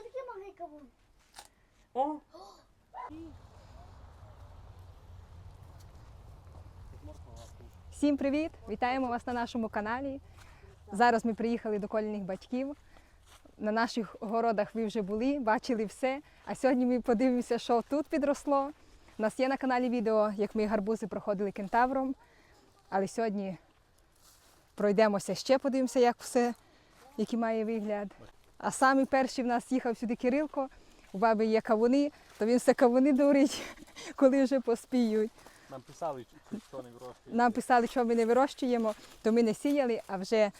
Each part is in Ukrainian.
Це такий малий кавун. О, Всім привіт! Вітаємо вас на нашому каналі. Зараз ми приїхали до коліних батьків. На наших городах ви вже були, бачили все. А сьогодні ми подивимося, що тут підросло. У нас є на каналі відео, як ми гарбузи проходили кентавром. Але сьогодні пройдемося ще, подивимося, як все, який має вигляд. А самий перший в нас їхав сюди Кирилко. У баби є кавуни, то він все кавуни дурить, коли вже поспіють. Нам писали, що не вирощує. Нам писали, що ми не вирощуємо, то ми не сіяли, а вже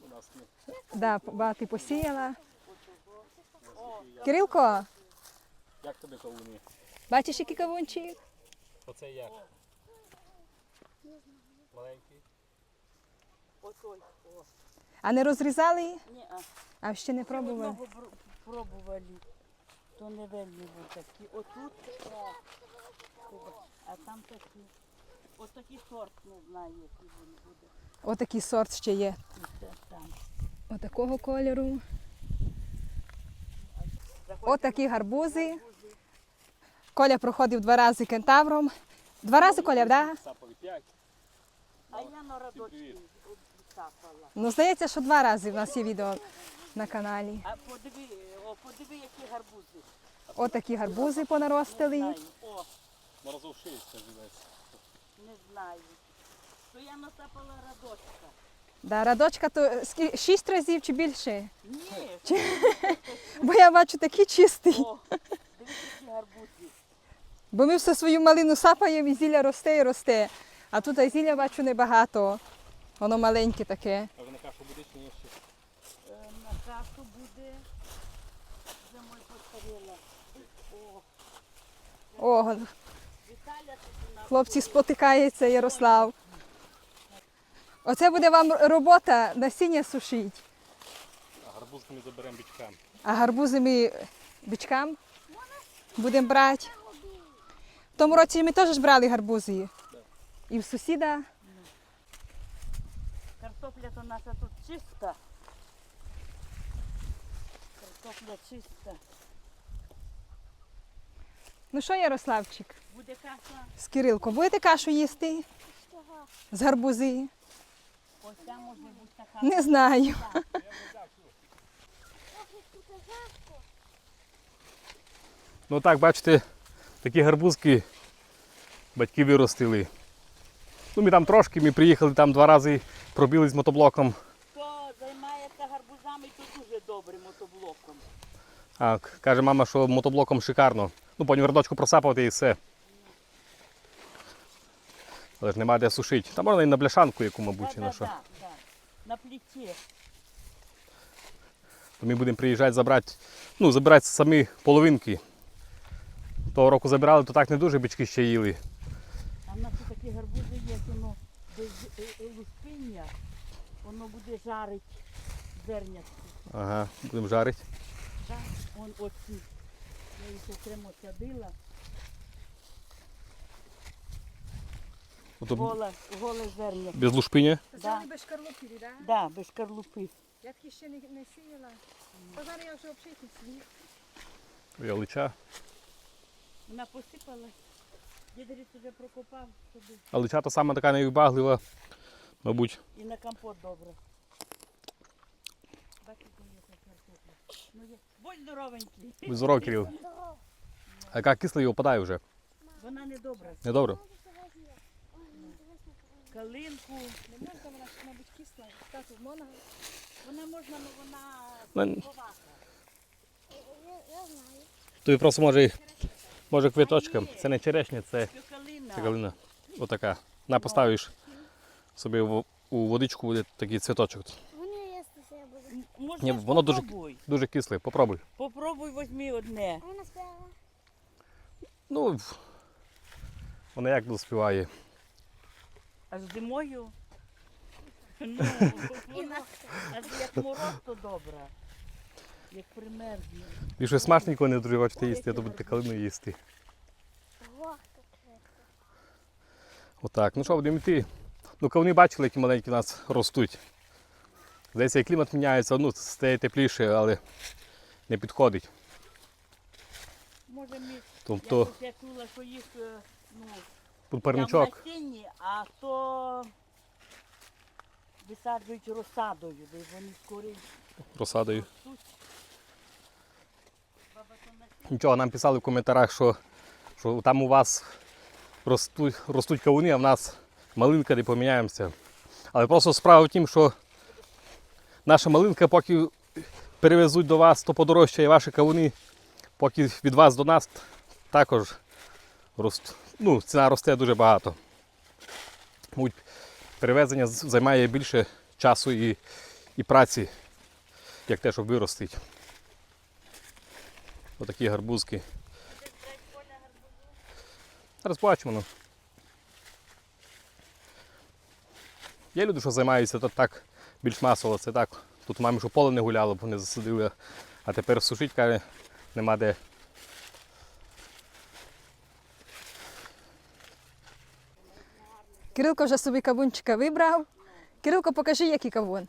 У нас ні. да, багато посіяла. Кирилко, Як тобі кавуни? бачиш, який кавунчик? Оце як? Маленький. отой. А не розрізали? Ні, а А ще не пробували. одного пр- пробували. То не вельми був такі. Отут, а там такі. Ось такий сорт, не знаю, який він буде. Отакий сорт ще є. Там. Отакого кольору. Отакі гарбузи. Коля проходив два рази кентавром. Два рази Коля, так? Да? А я на обсапала. Ну, здається, що два рази в нас є відео на каналі. А подиви, о, подиви, які гарбузи. Отакі гарбузи Не понаростили. знаю. О, Морозов шість, скажи не знаю. То я насапала радочка. Да, радочка то скі- шість разів чи більше. Ні, Бо я бачу такий чистий. о, дивіться, які гарбузи. Бо ми все свою малину сапаємо і зілля росте і росте. А тут зілля бачу небагато. Воно маленьке таке. А ви на кашу будеш чи ні ще? Е, На кашу буде зимою постаріла. О, О, Віталя тут у нас. хлопці спотикається Ярослав. Оце буде вам робота насіння сушить. А гарбузки ми заберемо бічкам. А гарбузи ми бичкам будемо брати. В тому році ми теж брали гарбузи. І в сусіда. Картопля то наша тут чиста. Картопля чиста. Ну що, Ярославчик, Буде каша. з Кирилко, будете кашу їсти з гарбузи? Ось там може бути така. Не знаю. Ну так, бачите, такі гарбузки батьки виростили. Ну, ми там трошки, ми приїхали там два рази, пробили з мотоблоком. Хто займається гарбузами, то дуже добре мотоблоком. А каже мама, що мотоблоком шикарно. Ну, потім вердочку просапувати і все. Але ж нема де сушити. Та можна і на бляшанку, яку, мабуть, чи на що. да, да. На пліті. То ми будемо приїжджати забрати, ну, забирати самі половинки. Того року забирали, то так не дуже бички ще їли. А в нас тут такі гарбузи є, воно без е, е, лушпиння, воно буде жарить зернятки. Ага, будемо жарити. Так, он оці. Я їх окремо садила. Ото Голе, голе зерня. без лушпиня. Да. без шкарлупки, так? Да, без шкарлупи. Я таки ще не, не сіяла. Бо зараз я вже взагалі свій. Ялича. Вона посипала. Дідеріць вже прокопав собі. Ялича то саме така невибаглива, мабуть. І на компот добре. Будь здоровенький. Будь здоров, Кирил. А яка кисла і опадає вже. Вона не добра. На кавун. Калинку. Не можна, вона мабуть, кисла. Тату, можна? Вона можна, але вона слабовата. Я, я знаю. Тобі просто може, може квіточка. Це не черешня, це, Це це калина. Отака. На поставиш собі в- у водичку буде такий цвіточок. Вони їстися я буду. М, Можна Ні, воно дуже- попробуй. Дуже кислий, попробуй. Попробуй, возьми одне. А вона. Ну, вона як доспіває. А з зимою. Ну, а з- як мороз, то добре. Як примерзне. Більше смачненько не дуже хочете їсти, то будете калину їсти. Ох, таке. Отак. Ну що, будемо йти. Ну, кавуни бачили, які маленькі у нас ростуть. Здається, і клімат міняється, ну, стає тепліше, але не підходить. Може, ми Тобто я чула, що їх е, ну, там насінні, а то висаджують розсадою, де вони скоріше розсадою. ростуть. Баба, то насіння. Нічого, нам писали в коментарях, що, що там у вас ростуть, ростуть кавуни, а в нас малинка, де поміняємося. Але просто справа в тім, що наша малинка, поки перевезуть до вас, то подорожчає ваші кавуни, поки від вас до нас також рост, ну, ціна росте дуже багато. Мабуть, перевезення займає більше часу і, і праці, як те, щоб виростити. Отакі гарбузки. Зараз бачимо. Ну. Є люди, що займаються то так більш масово, це так. Тут мамі, що поле не гуляло, бо не засадили, а тепер сушить, каже, нема де. Кирилко вже собі кавунчика вибрав. Кирилко, покажи, який кавун.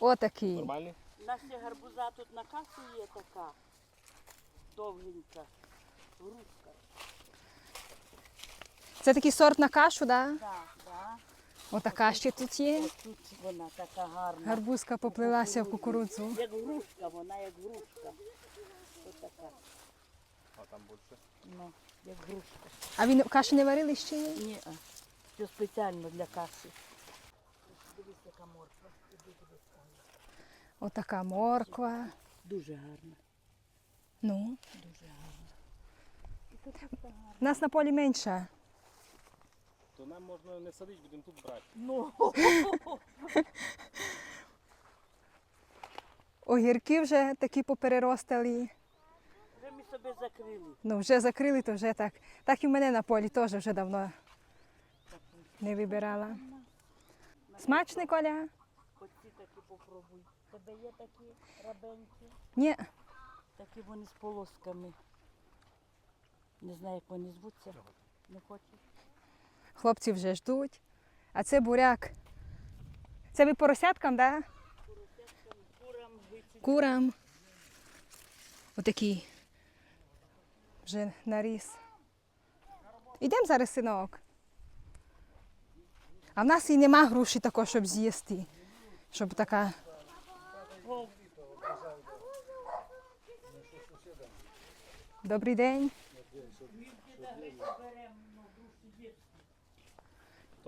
Отакий. Нормальний? У нас ще гарбуза тут на касі є така довгенька, грушка. Це такий сорт на кашу, да? Так, так. Отака ще тут є. Тут вона така гарна. Гарбузка поплилася в кукурудзу. Як грушка, вона як грушка. Ось така. А там більше. Ну, як грушка. А він каші не варили ще ні? Ні, а, це спеціально для каші. Дивись, яка морква. Отака морква. Дуже гарна. Ну, Дуже гарна. у нас на полі менше. То нам можна не садити, будемо тут брати. Ну, Огірки вже такі попереростали. вже ми себе закрили. Ну, вже закрили, то вже так. Так і в мене на полі теж вже давно не вибирала. Смачний коля? Оці такі попробуй. Тебе є такі рабенькі? Ні. Такі вони з полосками. Не знаю, як вони звуться. Не хочу. Хлопці вже ждуть. А це буряк. Це ви поросяткам, так? Да? Курам Отакий. Вже наріс. Ідемо зараз, синок. А в нас і нема груші такої, щоб з'їсти. Щоб така. Добрий день.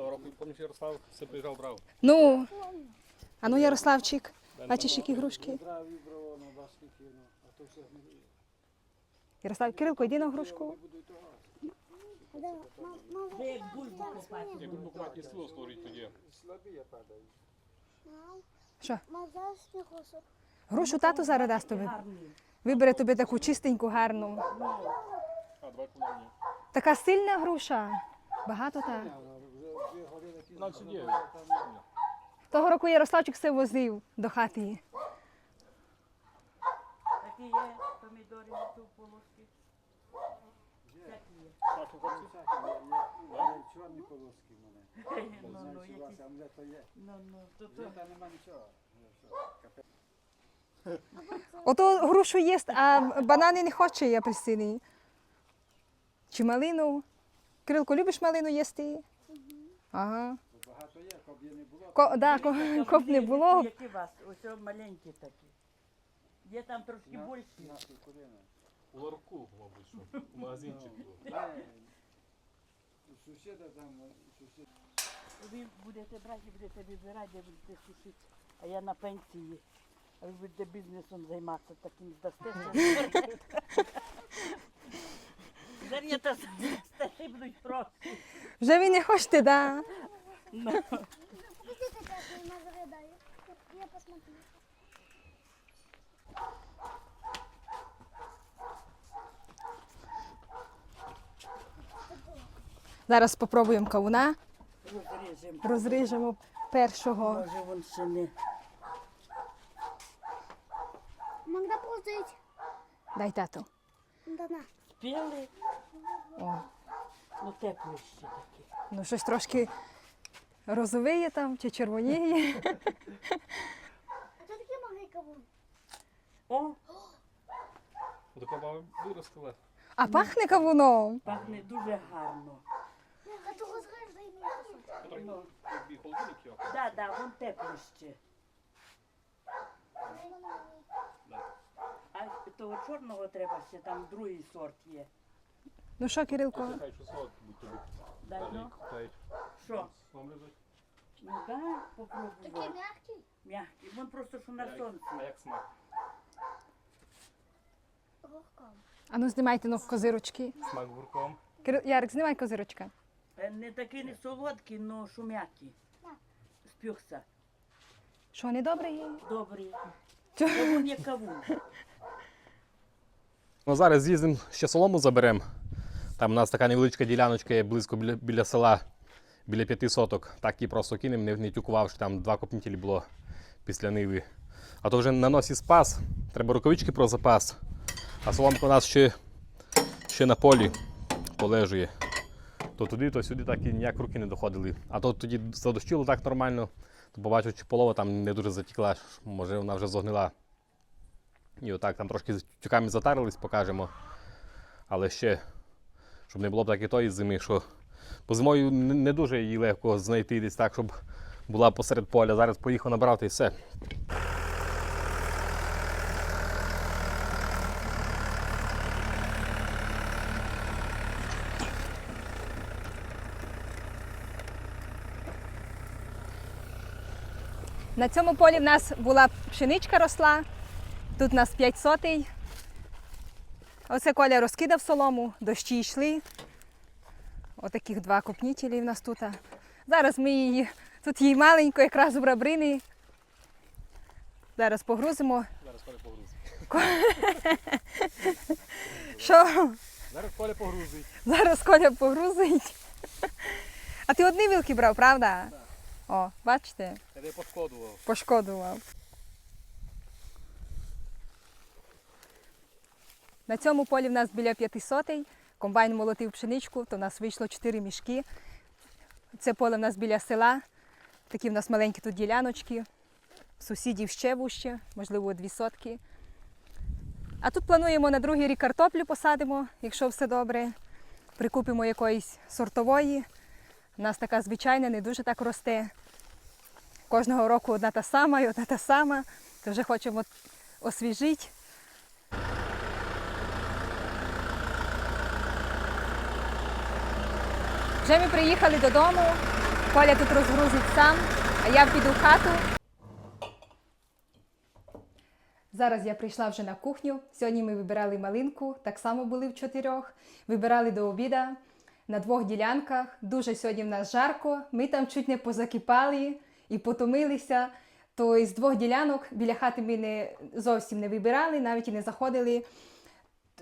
То року, пам'ятаєш, Ярослав все приїжджав, брав. Ну, а ну, Ярославчик, бачиш, які грушки? Ярослав Кирилко, йди на грушку. Як бульбу копати. Що? Грушу тато зараз дасть тобі. Вибере тобі таку чистеньку, гарну. Така сильна груша. Багато так. Того року Ярославчик все возив до хати. Такі є помідори тут полоски. Такі є. Чорні полоски в мене. Ну, ну, Знаєш, у вас, які. а мене то є. Ну, ну, то, то. Та нема нічого. Ото грушу їсть, а банани не хоче і апельсини. Чи малину? Кирилко, любиш малину їсти? Ага. Багато є, коб є не було. Ко, да, ко, коп не було. Які у вас? Ось маленькі такі. Є там трошки більші. Нашу кулину. У ларку, мабуть, що. У магазинчику. Е, У сусіда там, у сусіда. Ви будете брати, будете вибирати, де будете сушити. А я на пенсії. А ви будете бізнесом займатися таким здастеся. Зар'єте стигнуть просто. Вже ви не хочете, да? Ну. Видите, как? Я посмотрю. Зараз спробуємо кавуна, Розріжемо. розріжемо першого. Може, вон ще не. Могла положить. Дай тату. Да на. Спіли, О, ну теплі ще такі. ну щось трошки розовиє там чи червоніє. А что такие могли кого? О, Така баба виростила. А пахне кавуном. пахне дуже гарно. А то мені кусочок. Ну, да, да, вон тепло ще. Того чорного треба ще, там другий сорт є. Ну що, Кирилко? Хай що будь тобі. Ну. Хай Що? вам лежить. Ну да, Такий попробуй. м'який. Мягкий. Вон просто що на сонці. А як смак? Горком. А ну знімайте ну, козирочки. Смак гурком. Кирил... Ярик, знімай козирочка. Е, Не такий не солодкий, але но шум'який. Спюхся. Що, не добре? Добрий. Чо? Кавун є кавун. Ну, зараз з'їздимо, ще солому заберемо. Там у нас така невеличка діляночка є близько біля, біля села, біля п'яти соток. Так її просто кинемо, не, не тюкувавши, там два копнітелі було після ниви. А то вже на носі спас, треба рукавички про запас. А соломка у нас ще, ще на полі полежує. То туди, то сюди так і ніяк руки не доходили. А то тоді задощило так нормально, то побачив, чи полова там не дуже затікла, може вона вже зогнила. І отак там трошки з тюками затарились, покажемо. Але ще, щоб не було б так і тої зими, що по зимою не дуже її легко знайти десь так, щоб була посеред поля. Зараз поїхав набрав та і все. На цьому полі в нас була пшеничка росла. Тут у нас 5 сотий. Оце Коля розкидав солому, дощі йшли. Отаких два копнітелі в нас тут. Зараз ми її, тут її маленько, якраз у брабрини. Зараз погрузимо. Зараз Коля погрузить. Що? Зараз Коля погрузить. Зараз Коля погрузить. А ти одні вілки брав, правда? О, бачите, Я пошкодував. пошкодував. На цьому полі в нас біля 500. Комбайн молотив пшеничку, то в нас вийшло 4 мішки. Це поле в нас біля села. Такі в нас маленькі тут діляночки. Сусідів ще вуще, можливо, дві сотки. А тут плануємо на другий рік картоплю посадимо, якщо все добре. Прикупимо якоїсь сортової. У нас така звичайна, не дуже так росте. Кожного року одна та сама і одна та сама. То вже хочемо освіжити. Вже ми приїхали додому. Коля тут розгрузить сам, а я піду в хату. Зараз я прийшла вже на кухню. Сьогодні ми вибирали малинку, так само були в чотирьох. Вибирали до обіда на двох ділянках. Дуже сьогодні в нас жарко. Ми там чуть не позакипали і потомилися. То з двох ділянок біля хати ми не зовсім не вибирали, навіть і не заходили.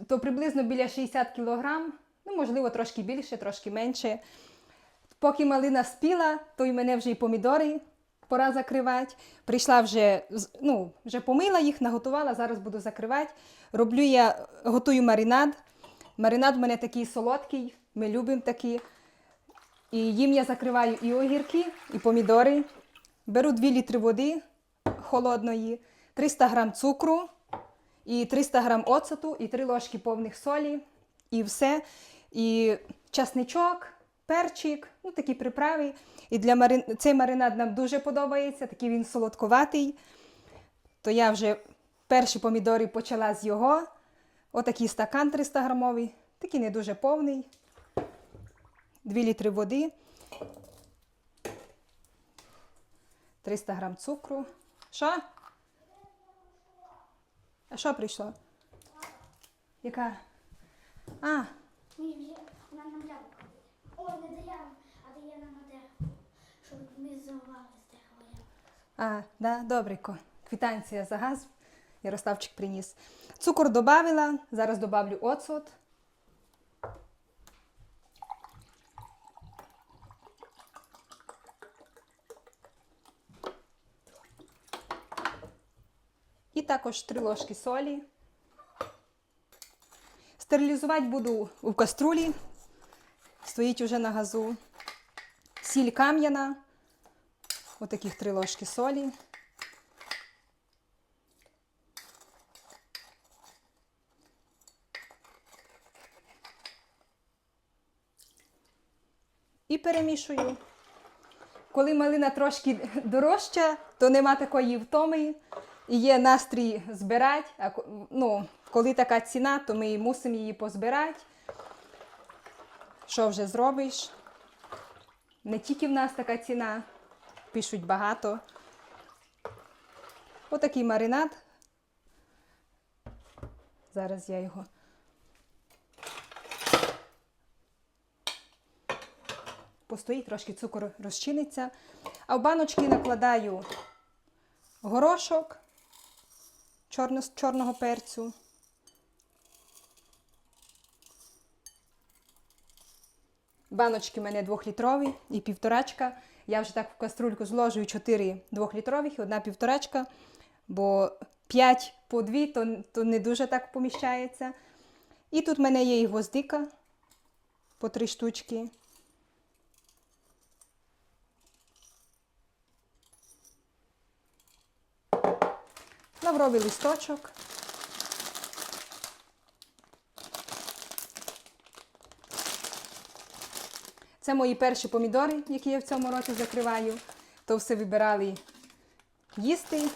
То приблизно біля 60 кілограм, ну можливо трошки більше, трошки менше. Поки малина спіла, то й мене вже і помідори пора закривати. Прийшла вже, ну, вже помила їх, наготувала, зараз буду закривати. Роблю я, готую маринад. Маринад в мене такий солодкий, ми любимо такі. І їм я закриваю і огірки, і помідори. Беру 2 літри води холодної, 300 грам цукру, і 300 грам оцету, і 3 ложки повних солі, і все. І часничок, перчик, ну такі приправи. І для марин... цей маринад нам дуже подобається, такий він солодковатий. То я вже перші помідори почала з його. Отакий стакан 300 грамовий, такий не дуже повний. 2 літри води. 300 грам цукру. Що? А що прийшло? Яка? А, Мені вже на нам яблуко. О, не даємо, а дає нам на. Щоб ми зривали з дерева. а, да, добренько. Квитанція за газ. Ярославчик приніс. Цукор додавила, зараз добавлю оцот. І також 3 ложки солі. Стерилізувати буду в каструлі, стоїть уже на газу. Сіль кам'яна, отаких три ложки солі. І перемішую. Коли малина трошки дорожча, то нема такої втоми і є настрій збирати, ну, коли така ціна, то ми мусимо її позбирати. Що вже зробиш? Не тільки в нас така ціна, пишуть багато. Отакий маринад. Зараз я його. Постоїть, трошки цукор розчиниться. А в баночки накладаю горошок чорно, чорного перцю. Баночки в мене двохлітрові і півторачка. Я вже так в каструльку зложую 4 двохлітрових і одна півторачка, бо 5 по 2 то, то не дуже так поміщається. І тут в мене є і гвоздика по 3 штучки. Лавровий листочок. Це мої перші помідори, які я в цьому році закриваю. То все вибирали їсти.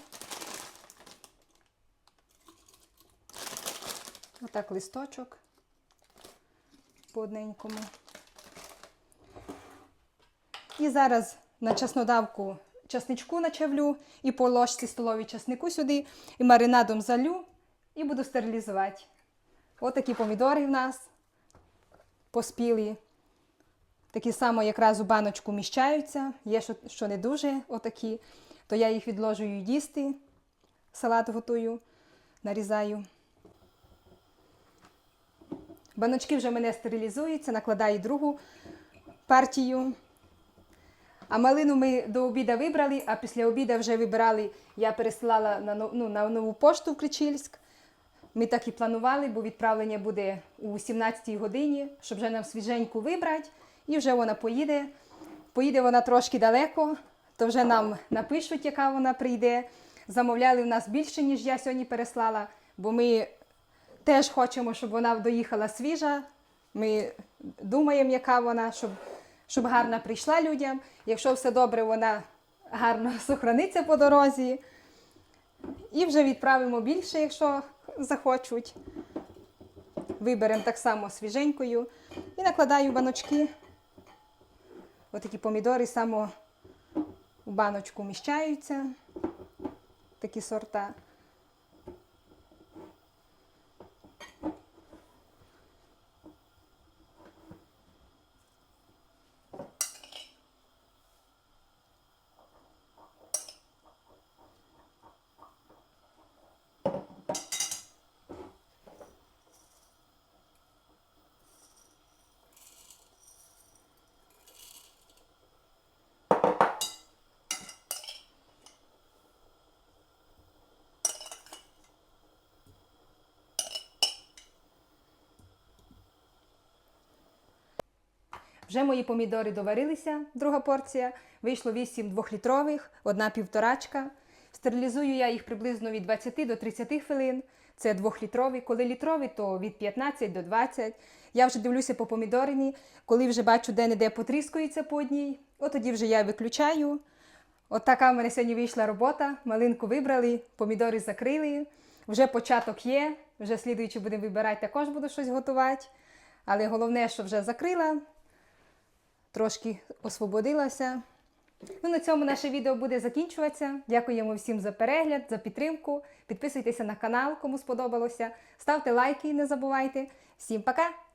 Отак листочок по одненькому. І зараз на чеснодавку часничку начавлю і по ложці столовій часнику сюди, і маринадом залю і буду стерилізувати. Отакі помідори в нас поспілі. Такі само якраз у баночку вміщаються. Є, що, що не дуже отакі, то я їх відложую їсти. Салат готую, нарізаю. Баночки вже мене стерилізуються, накладаю другу партію. А малину ми до обіду вибрали, а після обіду вже вибирали, я пересилала на, ну, на нову пошту в Кричильськ. Ми так і планували, бо відправлення буде у 17-й годині, щоб вже нам свіженьку вибрати. І вже вона поїде. Поїде вона трошки далеко, то вже нам напишуть, яка вона прийде. Замовляли в нас більше, ніж я сьогодні переслала, бо ми теж хочемо, щоб вона доїхала свіжа. Ми думаємо, яка вона, щоб, щоб гарно прийшла людям. Якщо все добре, вона гарно сохраниться по дорозі. І вже відправимо більше, якщо захочуть. Виберемо так само свіженькою. І накладаю баночки. Отакі помідори само у баночку вміщаються. Такі сорта. Вже мої помідори доварилися, друга порція. Вийшло 8 двохлітрових, одна півторачка. Стерилізую я їх приблизно від 20 до 30 хвилин. Це двохлітрові. Коли літрові, то від 15 до 20. Я вже дивлюся по помідорині. Коли вже бачу, де-не-де потріскується по одній, от тоді вже я виключаю. От така в мене сьогодні вийшла робота. Малинку вибрали, помідори закрили. Вже початок є. Вже слідуючи будемо вибирати, також буду щось готувати. Але головне, що вже закрила, трошки освободилася. Ну, на цьому наше відео буде закінчуватися. Дякуємо всім за перегляд, за підтримку. Підписуйтеся на канал, кому сподобалося. Ставте лайки, не забувайте. Всім пока!